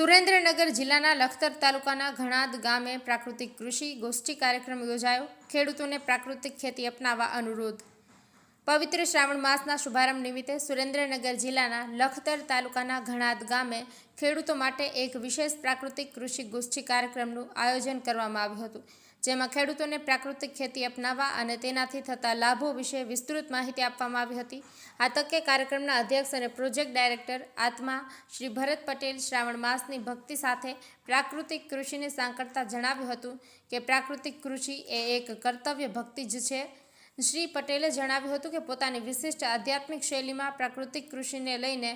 સુરેન્દ્રનગર જિલ્લાના લખતર તાલુકાના ઘણાદ ગામે પ્રાકૃતિક કૃષિ ગોષ્ઠી કાર્યક્રમ યોજાયો. ખેડૂતોને પ્રાકૃતિક ખેતી અપનાવવા અનુરોધ પવિત્ર શ્રાવણ માસના શુભારંભ નિમિત્તે સુરેન્દ્રનગર જિલ્લાના લખતર તાલુકાના ઘણાદ ગામે ખેડૂતો માટે એક વિશેષ પ્રાકૃતિક કૃષિ ગોષ્ઠી કાર્યક્રમનું આયોજન કરવામાં આવ્યું હતું. જેમાં ખેડૂતોને પ્રાકૃતિક ખેતી અપનાવવા અને તેનાથી થતા લાભો વિશે વિસ્તૃત માહિતી આપવામાં આવી હતી. આ તકે કાર્યક્રમના અધ્યક્ષ અને પ્રોજેક્ટ ડાયરેક્ટર આત્મા શ્રી ભરત પટેલ શ્રાવણ માસની ભક્તિ સાથે પ્રાકૃતિક કૃષિને સાંકળતા જણાવ્યું હતું કે પ્રાકૃતિક કૃષિ એ એક કર્તવ્ય ભક્તિ જ છે. શ્રી પટેલે જણાવ્યું હતું કે પોતાની વિશિષ્ટ આધ્યાત્મિક શૈલીમાં પ્રાકૃતિક કૃષિને લઈને,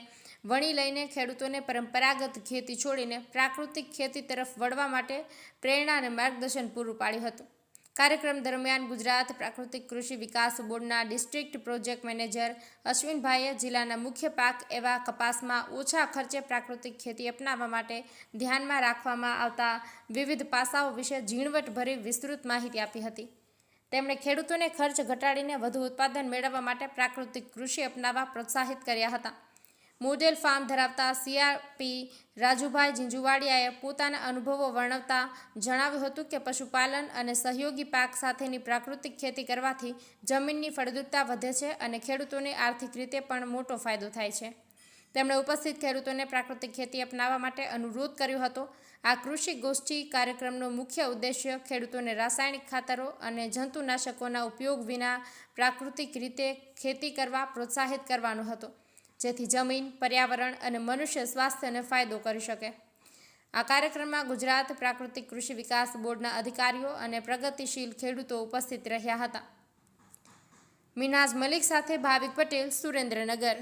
વણી લઈને ખેડૂતોને પરંપરાગત ખેતી છોડીને પ્રાકૃતિક ખેતી તરફ વળવા માટે પ્રેરણા અને માર્ગદર્શન પૂરું પાડ્યું હતું. કાર્યક્રમ દરમિયાન ગુજરાત પ્રાકૃતિક કૃષિ વિકાસ બોર્ડના ડિસ્ટ્રિક્ટ પ્રોજેક્ટ મેનેજર અશ્વિનભાઈએ જિલ્લાના મુખ્ય પાક એવા કપાસમાં ઓછા ખર્ચે પ્રાકૃતિક ખેતી અપનાવવા માટે ધ્યાનમાં રાખવામાં આવતા વિવિધ પાસાઓ વિશે ઝીણવટભરી વિસ્તૃત માહિતી આપી હતી. તેમણે ખેડૂતોને ખર્ચ ઘટાડીને વધુ ઉત્પાદન મેળવવા માટે પ્રાકૃતિક કૃષિ અપનાવવા પ્રોત્સાહિત કર્યા હતા. મોડેલ ફાર્મ ધરાવતા સીઆરપી રાજુભાઈ ઝીંઝુવાડિયાએ પોતાના અનુભવો વર્ણવતા જણાવ્યું હતું કે પશુપાલન અને સહયોગી પાક સાથેની પ્રાકૃતિક ખેતી કરવાથી જમીનની ફળદ્રુપતા વધે છે અને ખેડૂતોને આર્થિક રીતે પણ મોટો ફાયદો થાય છે. તેમણે ઉપસ્થિત ખેડૂતોને પ્રાકૃતિક ખેતી અપનાવવા માટે અનુરોધ કર્યો હતો. આ કૃષિ ગોષ્ઠી કાર્યક્રમનો મુખ્ય ઉદ્દેશ્ય ખેડૂતોને રાસાયણિક ખાતરો અને જંતુનાશકોના ઉપયોગ વિના પ્રાકૃતિક રીતે ખેતી કરવા પ્રોત્સાહિત કરવાનો હતો, જેથી જમીન, પર્યાવરણ અને મનુષ્ય સ્વાસ્થ્યને ફાયદો કરી શકે. આ કાર્યક્રમમાં ગુજરાત પ્રાકૃતિક કૃષિ વિકાસ બોર્ડના અધિકારીઓ અને પ્રગતિશીલ ખેડૂતો ઉપસ્થિત રહ્યા હતા. મિનાઝ મલિક સાથે ભાવિક પટેલ, સુરેન્દ્રનગર.